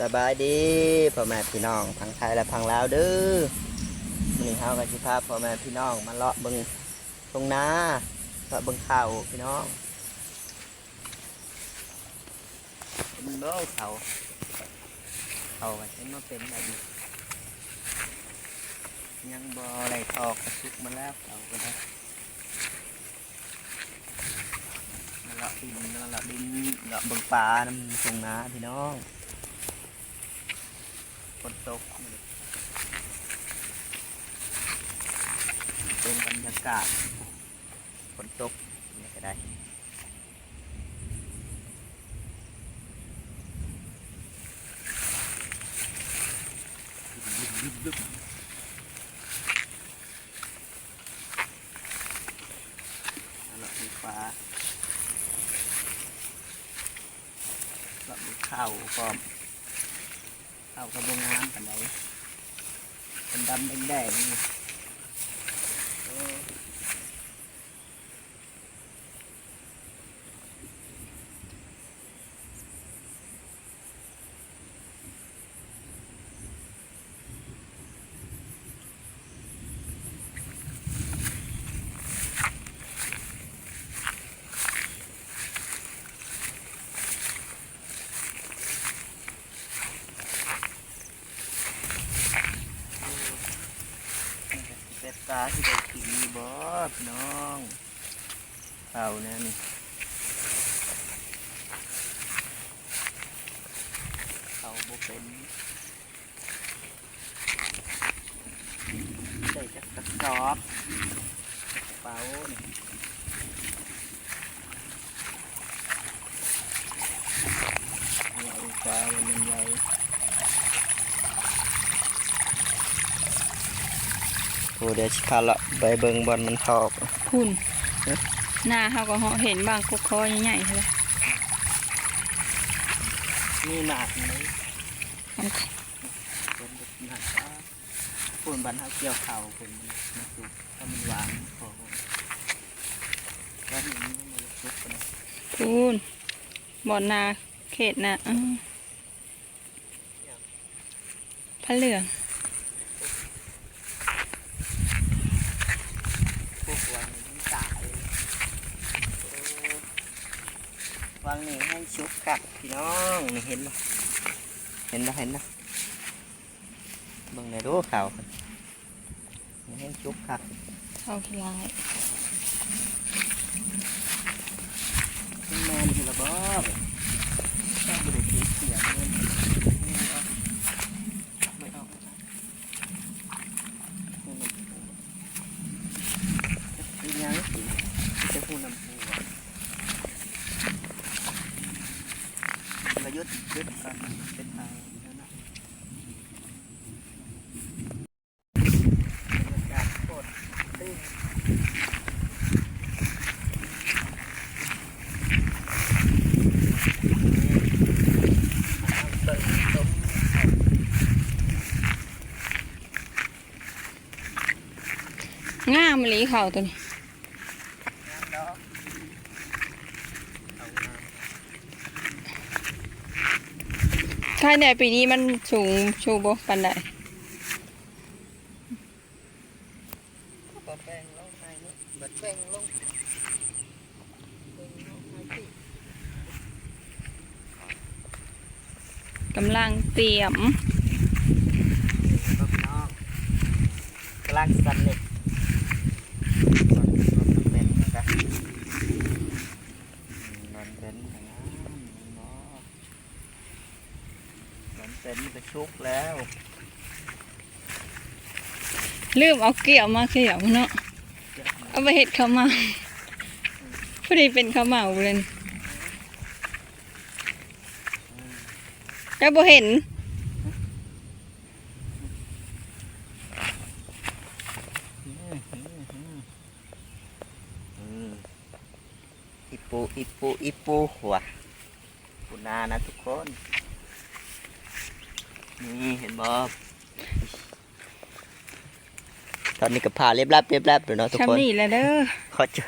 สบายดีพ่อแม่พี่น้องพังไทยและพังลาวเด้อมื้อนี้เฮาก็สิพาพ่อแม่พี่น้องมาเลาะเบิ่งตรงนาเลาะเบิ่งข้าวพี่น้องเป็นเบ้อเขาเขาก็สิมาเป็นแบบนี้ยังบ่อไหลทอกกระสุกมาแล้วเขาก็ได้มาเลาะดินมาเลาะดินเลาะเบิ่งปลาน้ำตรงนาพี่น้อง ฝนตกเป็นบรรยากาศฝนตกนี่ก็ได้เอาละมีฟ้าแล้วมีข้าวพร้อม เอากระบงน้ำกันไหนเป็นดำแดงๆนี่โอ้เป็ดตาที่ได้กินนี่บ่พี่น้องเอาแน่นี่เอาบ่เป็นได้จักกระสอบเป๋านี่เอาอุปลามันใหญ่ โอ้เดี๋ยวชิคาละไปเบิงบอลมันทอกคุณเอ๊ะหน้าเขาก็เหาะเห็นบางกุกคอใหญ่ๆเลยนี่หนักไหมมันเป็นแบบหนักป้าฝุ่นบันเทาเกี่ยวเข่าฝุ่นมันมันสุกถ้ามันหวานพอแล้วมันไม่มาสุกกันคุณบ่อนนาเขตนะอื้อพระเหลือง พวกวางนี่มันตายโอ้ วางนี่ให้ชุกกัดพี่น้องนี่เห็นปะเห็นปะเห็นปะเบิ่งในรู้ข่าวนี่ให้ชุกกัดเข้าขี้ลายมันแมนคือระเบิดแค่บริสุทธิ์เสียงเงินไม่เอาไม่เอาไม่เอาเป็นยังสิจะพูดนำพูอะประ ยุทธ์ยุทธ์กันเป็นทางนั่นนะบรรยากาศโคตรตื้นเบิ่งต้มงามมะลีเขาตัวนี้ำดอกเอาน้ ถ้าในปีนี้มันสูงชูบปันไปนี่บัดกำลังเตรียมกำลังสนเหล็กนอนเป็นกันนอนเป็นอย่างนั้นเนาะ นอนเป็นไปชุกแล้วลืมเอาเกี่ยวมาเกี่ยวเนาะเอาไปเห็ดข้าวเมาพอดีเป็นข้าวเมาเลยนี่แล้วบ่เห็นอืมอิปูอิปูอิปูหัวปูนานะทุกคน นี่เห็นบ่ตอนนี้ก็ผ่าเรียบรับเรียบรับเลยเนาะทุกคน ชำนี่แหละเด้อ ขอเจอ